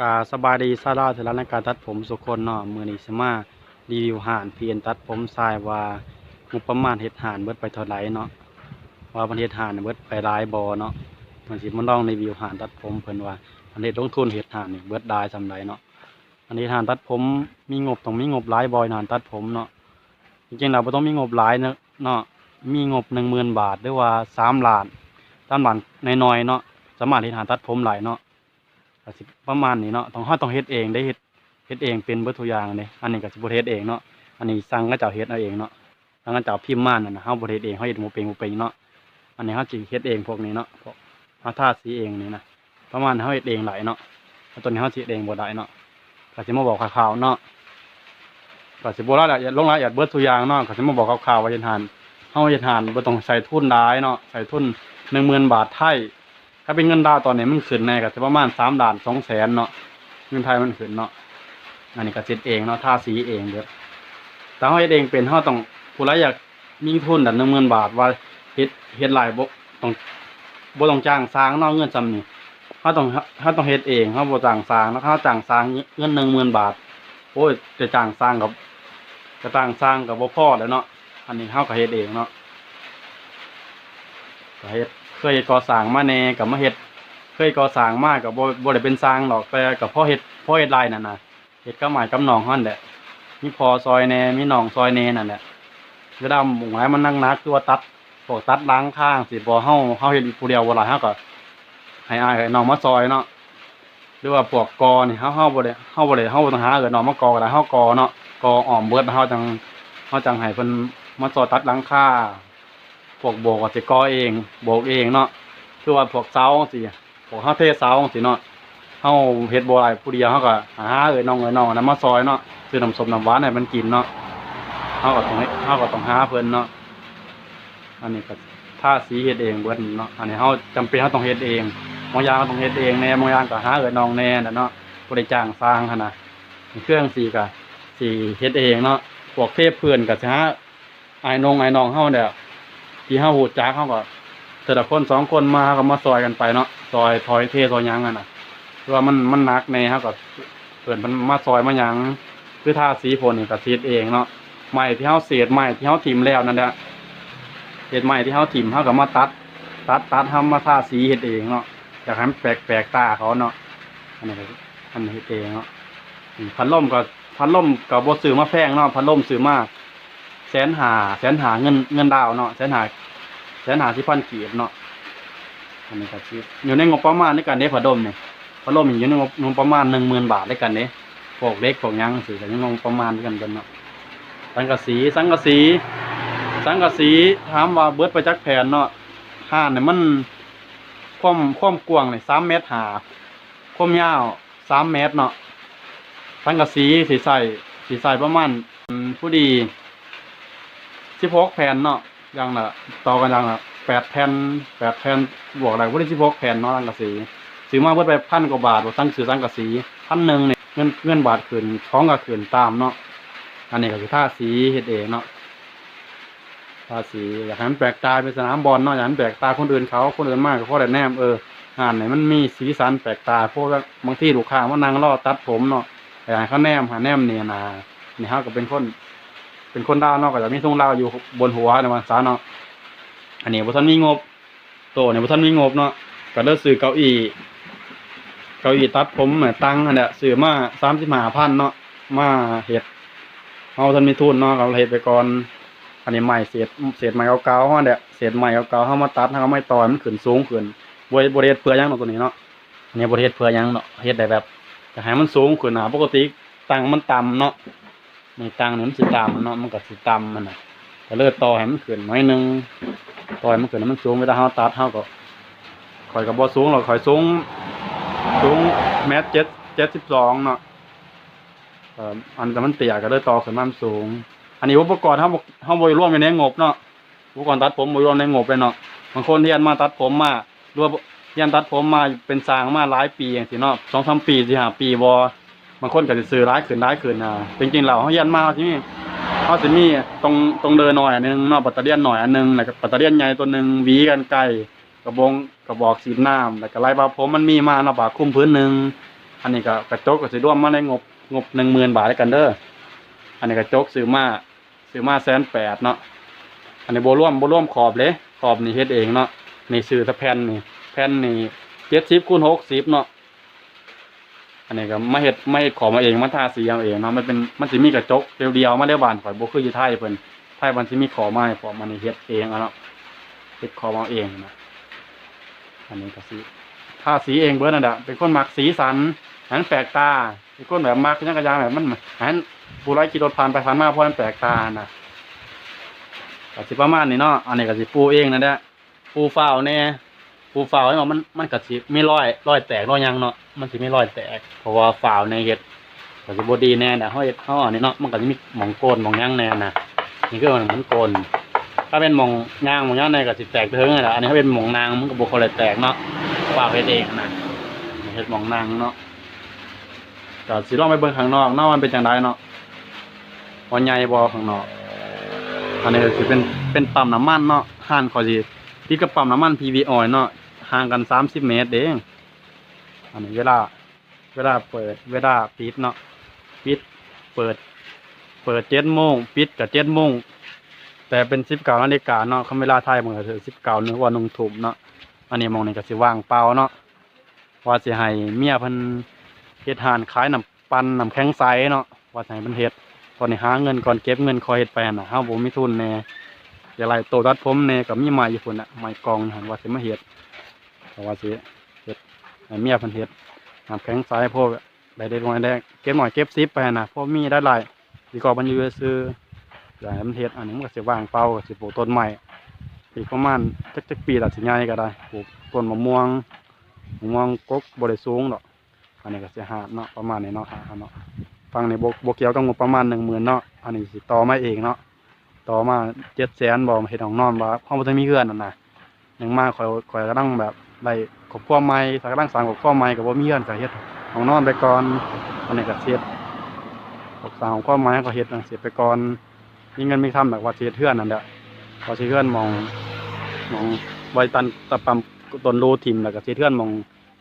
กาสบายดีซาลาเทระในการตัดผมสุคนเนาะมือนี้สมารีวิวห่านเพียนตัดผมทรายว่างบประมาณเฮ็ดห่านเบิดไปเท่าไหร่เนาะว่าประเทศห่านเบิดไปหลายบ่เนาะมันสิมันลองรีวิวห่านตัดผมเพิ่นว่าอันนี้ลงทุนเฮ็ดห่านนี่เบิดได้ซำใดเนาะอันนี้หานตัดผมมีงบต้องมีงบหลายบอยหานตัดผมเนาะจริงๆแล้วบ่ต้องมีงบหลายเนาะเนาะมีงบ10,000บาทหรือว่า3ล้าน3ล้านน้อยๆเนาะสามารถเฮ็ดหานตัดผมหลายเนาะ ก็สิประมาณนี้เนาะต้องเฮาต้องเฮ็ดเองได้เฮ็ดเฮ็ดเองเป็นเบิดทุกอย่างเลยอันนี้ก็สิบ่เฮ็ดเองเนาะอันนี้สั่งก็เจ้าเฮ็ดเอาเองเนาะสั่งก็เจ้าพิมพ์มานั่นน่ะเฮาบ่เฮ็ดเองเฮาเฮ็ดหมูเป็นหมูเป็นเนาะอันนี้เฮาสิเฮ็ดเองพวกนี้เนาะพวกเฮาทาสีเองนี่นะประมาณเฮาเฮ็ดเองหลายเนาะแล้วตัวนี้เฮาสิเฮ็ดเองบ่ได้เนาะก็สิมาบอกข่าวๆเนาะก็สิบ่ละละเอียดลงละเอียดเบิดทุกอย่างเนาะก็สิมาบอกข่าวๆว่าเฮ็ดหานเฮาเฮ็ดหานบ่ต้องใส่ทุนหลายเนาะใส่ทุน10,000บาทไทย ถ้าเป็นเงินดาวตอนนี้มันขึ้นแน่ก็จะประมาณสามล้านสองแสนเนาะเงินไทยมันขึ้นเนาะอันนี้ก็เซ็ตเองเนาะทาสีเองเด้อแต่เฮาเฮ็ดเองเป็นเฮาต้องผู้ใดอยากมีทุนดันหนึ่งหมื่นบาทว่าเฮ็ดเฮ็ดลายบ่ต้องบ่ต้องจ้างสร้างเนาะเงินซำนี้เฮาต้องเฮาต้องเฮ็ดเองเฮาบ่จ้างสร้างแล้วเฮาจ้างสร้างเงินหนึ่งหมื่นบาทโอ้ยจะจ้างสร้างกับจะจ้างสร้างกับบ่พอแล้วเนาะอันนี้เฮาก็เฮ็ดเองเนาะก็เฮ็ด เคยก่อสร้างมาแน่กับมาเฮ็ดเคยก่อสร้างมากกับบ่บ่ได้เป็นสร้างหรอกแต่กับพ่อเฮ็ดพ่อเฮ็ดลายนั่นน่ะเฮ็ดกับหมายกับน้องหั่นแหละมีพอซอยแน่มีน้องซอยแน่นั่นแหละเวลาหมูหมายมันนั่งนักตัวตัดพวกตัดล้างข้างสิบ่เฮาเฮาเฮ็ดผู้เดียวบ่หลายเฮาก็ให้อายให้น้องมาซอยเนาะหรือว่าพวกกอนี่เฮาเฮาบ่ได้เฮาบ่ได้เฮาบ่ต้องหาเอิ้นน้องมากอก็ได้เฮากอเนาะกออ้อมเบิดเฮาจังเฮาจังให้เพิ่นมาซอยตัดหลังคา วกโบกก็สิกอเอง โบกเองเนาะคือว่าพวกเสาสิพวกเฮาเทเสาสิเนาะเฮาเฮ็ดบ่ได้ผู้เดียวเฮาก็หาเอ้ยน้องเอ้ยน้องนนั้นมาซอยเนาะซื้อน้ำส้มน้ำหวานให้มันกินเนาะเฮาก็ต้องให้เฮาก็ต้องหาเพิ่นเนาะอันนี้ก็ทาสีเฮ็ดเองเบิดเนาะอันนี้เฮาจำเป็นเฮาต้องเฮ็ดเองบางอย่างก็ต้องเฮ็ดเองแน่บางอย่างก็หาเอ้ยน้องแน่น่ะเนาะบ่ได้จ้างสร้างหั่นน่ะเครื่องสีก็สิเฮ็ดเองเนาะพวกเทพเพื่อนก็สิหาไอ้น้องไอ้น้องเฮาเนี่ย ที่เฮาฮู้จักเฮาก็แต่ละคนสองคนมาก็มาซอยกันไปเนาะซอยถอยเทซอยยังกันน่ะคือว่ามันมันหนักแน่ครับก็เปิดมันมาซอยมาหยังคือทาสีผลนี่ก็เสียเองเนาะไม้ที่เฮาเศษไม้ที่เฮาถิ่มแล้วนั่นแหละเศษไม้ที่เฮาถิ่มเฮาก็มาตัด ตัดตัดทำมาทาสีเฮ็ดเองเนาะอยากให้มันแปลกแปลกตาเขาเนาะอันนี้อันนี้เฮ็ดเองเนาะพัดลมก็พัดลมก็บ่ซื้อมาแพงเนาะพัดลมซื้อมา แสนหาแสนหาเงินเงินดาวเนาะแสนหาแสนหาที่พันกีบเนาะอันนี้ก็คืออยู่ในงบประมาณในการเด้ผดมเนี่ยผดมอยู่ในงบประมาณหนึ่งหมื่นบาทด้วยกันเด้พวกเล็กพวกยังสิก็ยังงบประมาณด้วยกันเบิดเนาะสังกะสีสังกะสี สังกะสีถามว่าเบิดไปจักแผนเนาะห้านเนี่ยมันความความกว้างเนี่ยสามเมตรหาความยาวสามเมตรเนาะสังกะสีสีใส่สีใส่ประมาณผู้ดี สิบหกแผ่นเนาะย่างละต่อกันย่างละแปดแผ่นแปดแผ่นบวกอะไรพวกนี้สิบหกแผ่นเนาะสังกะสีซื้อมาเพิ่ไปพันกว่าบาทบ่ตั้งซื้อสังกะสีพันหนึ่งเนี่ยเงินเงินบาทขึ้นท้องก็ขึ้นตามเนาะอันนี้ก็คือท่าสีเฮ็ดเองเนาะท่าสีอยากให้มันแปลกตาเป็นสนามบอลเนาะอยากให้มันแปลกตาคนอื่นเขาคนอื่นมากก็เพราะแต่แนมเออหานไหนมันมีสีสันแปลกตาพวกว่าบางที่ลูกค้ามานั่งรอตัดผมเนาะอยากให้เขาแนมหาแนมเนี่ยนะนี่เฮาก็เป็นคน เป็นคนดาวเนาะก็จะมีทรงดาวอยู่บนหัวในวันซาเนาะอันนี้บ่ทันมีงบโตเนี่ยบ่ทันมีงบเนาะก็เลิกซื้อเก้าอี้เก้าอี้ตัดผมตังอันเนี้ยซื้อมา35,000เนาะมาเฮ็ดเฮาทันมีทุนเนาะก็เฮ็ดไปก่อนอันนี้ใหม่เศษเศษใหม่เก่าๆเฮาเนี่ยเศษใหม่เก่าๆเฮามาตัดเฮาไม่ต่อให้มันขึ้นสูงขึ้นบ่ได้บ่ได้เฮ็ดเพื่อหยังเนาะตัวนี้เนาะอันนี้บ่ได้เฮ็ดเพื่อหยังเนาะเฮ็ดได้แบบอยากให้มันสูงขึ้นหนะปกติตังมันต่ำเนาะ ในตังค์นี่มันสิต่ำเนาะมันก็สิต่ำมันน่ะก็เลิกต่อให้มันขึ้นน่อยนึงต่อให้มันขึ้นมันสูงเวลาเฮาตัดเฮาก็ข่อยก็บ่สูงหรอกข่อยสูงสูงเมตรเจ็ดเจ็ดสิบสองเนาะอ่ออันแต่มันเตี้ยก็เลยต่อขึ้นมามันสูง อันนี้อุปกรณ์เฮาบ่เฮาบ่ได้รวมอยู่ในงบเนาะอุปกรณ์ตัดผมบ่ได้รวมในงบเลยเนาะบางคนเรียนมาตัดผมมารวมเรียนตัดผมมาเป็นสางมาหลายปีจังซี่เนาะ2-3ปี4 5ปีบ่ บางคนก็สิซื้อหลายขึ้นหลายขึ้นน่ะจริงๆเฮาเรียนมาเฮาสิมีเขาจะมีตรงตรงเดินหน่อยอันหนึงนาะปัตเตอร์เลียนหน่อยอันหนึงแล้วก็ปัตเตอร์เลียนใหญ่ตัวหนึ่งหวีกันไกลกระบงกระบอกสีน้ำแล้วก็ลายบาผมมันมีมาเนาะบาคลุมพื้นหนึ่งอันนี้ก็กระจกก็สิรวมมาในงบงบหนึ่งหมื่นบาทแล้วกันเด้ออันนี้กระจกซื้อมาซื้อมาแสนแปดเนาะอันนี้โบร่วมโบร่วมขอบเลยขอบนี่เฮ็ดเองเนาะนี่ซื้อตะแผ่นนี่แผ่นนี่เจ็ดสิบคูณหกสิบเนาะ อันนี้ก็มาเฮ็ดมาเฮ็ดขอมาเองมาทาสีเอาเองเนาะมันเป็นมันสิมีกระจกเดียวๆมาเรียบานข่อยบ่คือยู่ไทยเพิ่นไทยมันสิมีขอมาให้ขอมันนี่เฮ็ดเองเอาเนาะเฮ็ดขอบอาเองนะอันนี้ก็สิทาสีเองเบิร์นั่นแหละเป็นคนมักสีสันอันนั้นแปลกตาเป็นคนแบบมักยังกระยางแบบมันอันนั้นผู้ไร้ขี่รถผ่านไปผ่านมาเพราะมันแปลกตานะก็สิประมาณนี้เนาะอันนี้ก็สิปูเองนั่นแหละปูฝ้าวแน่ ปูฝาวให้มันมันก็สิมีรอยรอยแตกรอยยังเนาะมันสิมีรอยแตกเพราะว่าฝาวในเฮ็ดก็สิบ่ดีแน่นะเฮาเฮ็ดเฮาอันนี้เนาะมันก็สิมีหม่องโกนหม่องยังแน่นะนี่คือมันเหมือนโกนถ้าเป็นหม่องยางหม่องยังในก็สิแตกเทิงนั่นแหละอันนี้ถ้าเป็นหม่องนางมันก็บ่ค่อยแตกเนาะฝากเฮ็ดเองนะเฮ็ดหมองนางเนาะก็สิลองไปเบิ่งข้างนอกเนาะมันเป็นจังไดเนาะว่าใหญ่บ่ข้างนอกอันนี้ก็สิเป็นเป็นปั๊มน้ำมันเนาะห่านขอสิติดกับปั๊มน้ำมัน PV oil เนาะ ห่างกัน30เมตรเองอันนี้เวลา เวลาเปิด เวลาปิดเนาะปิด เปิด เปิด7โมงปิดก็7โมงแต่เป็น19นาฬิกาเนาะคำเวลาไทยมันก็คือ19นึกว่า1ทุ่มเนาะอันนี้มองนี่ก็สิว่างเปล่าเนาะว่าสิให้เมียพิ่นเฮ็ดหานขายน้ำปันน้ำแข็งใสเนาะว่าสิให้เพิ่นเฮ็ดตอนนี้หาเงินก่อนเก็บเงินคอยเฮ็ดไปหั่นน่ะเฮาบ่มีทุนแน่อย่าไรโตตัดผมแน่ก็มีไม้อยู่พุ่นน่ะไม้กองหั่นว่าสิมาเฮ็ด ก็ว่าสิเฮ็ดให้เมียเพิ่นเฮ็ดน้ำแข็งใสพวกได้ได้น้อยได้เก็บหน่อยเก็บซิปไปนะพอมีได้หลายดีกว่ามันอยู่ซื่อๆอยากให้มันเฮ็ดอันนี้มันก็สิว่างเปล่าสิปลูกต้นไม้อีกประมาณจักจักปีละสิใหญ่ก็ได้ปลูกต้นมะม่วงมะม่วงกกบ่ได้สูงดอกอันนี้ก็สิหาเนาะประมาณนี้เนาะหาเนาะฟังนี่บ่บ่เกียวกับงบประมาณ10,000เนาะอันนี้สิต่อมาเองเนาะต่อมา700,000บ่เฮ็ดห้องนอนว่าเฮาบ่ทันมีเฮือนนั่นน่ะยังมาข่อยข่อยกำลังแบบ ไล่ครอบครัวใหม่ถ้ากำลังสางครอบครัวใหม่ก็บ่มีเฮือนก็เฮ็ดห้องนอนไปก่อนอันนี้ก็เฮ็ดสร้างครอบครัวใหม่ก็เฮ็ดจังซี่ไปก่อนมีเงินมีคำแบบว่าเฮ็ดเฮือนนั่นแหละพอสิเฮือนมองมองไวตันตะปำต้นรูทิมแล้วก็สิเทือนมอง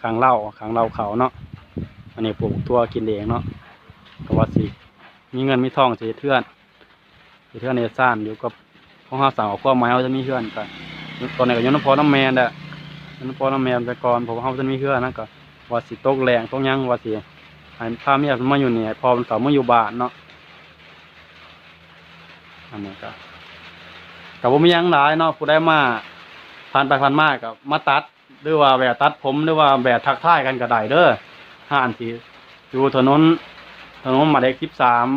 ขางเหล้าขางเหล้าเขาเนาะอันนี้ปลูกทั่วกินเองเนาะก็ว่าสิมีเงินมีทองเสิเทือนเสิเทือนในซ่านอยู่กับของเฮาสั่งเอาความหมายเฮาจะมีเทือนกันตอนนี้ก็ยนพอน้ำแมนแหละ อยัน้ำพอน้ำแมนไปก่อนเพราท่าเฮาจะมีเทือนนั่นก็ว่าสิตกแรงตกหยังว่าสิให้พาเมียมาอยู่นี่ให้พอมันเขามาอยู่บ้านเนาะอันนี้ก็กับผมมียังหลายเนาะผู้ได้มาผ่านไปผ่านมากับมาตัดหรือว่าแบบตัดผมหรือว่าแบบทักทายกันก็ได้เด้อห้านสิอยู่ถนนถนนหมายเลขสิบสาม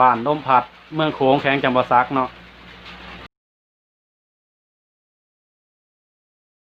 บ้านร่มผัด เมืองโขงแขวงจำปาสักเนาะ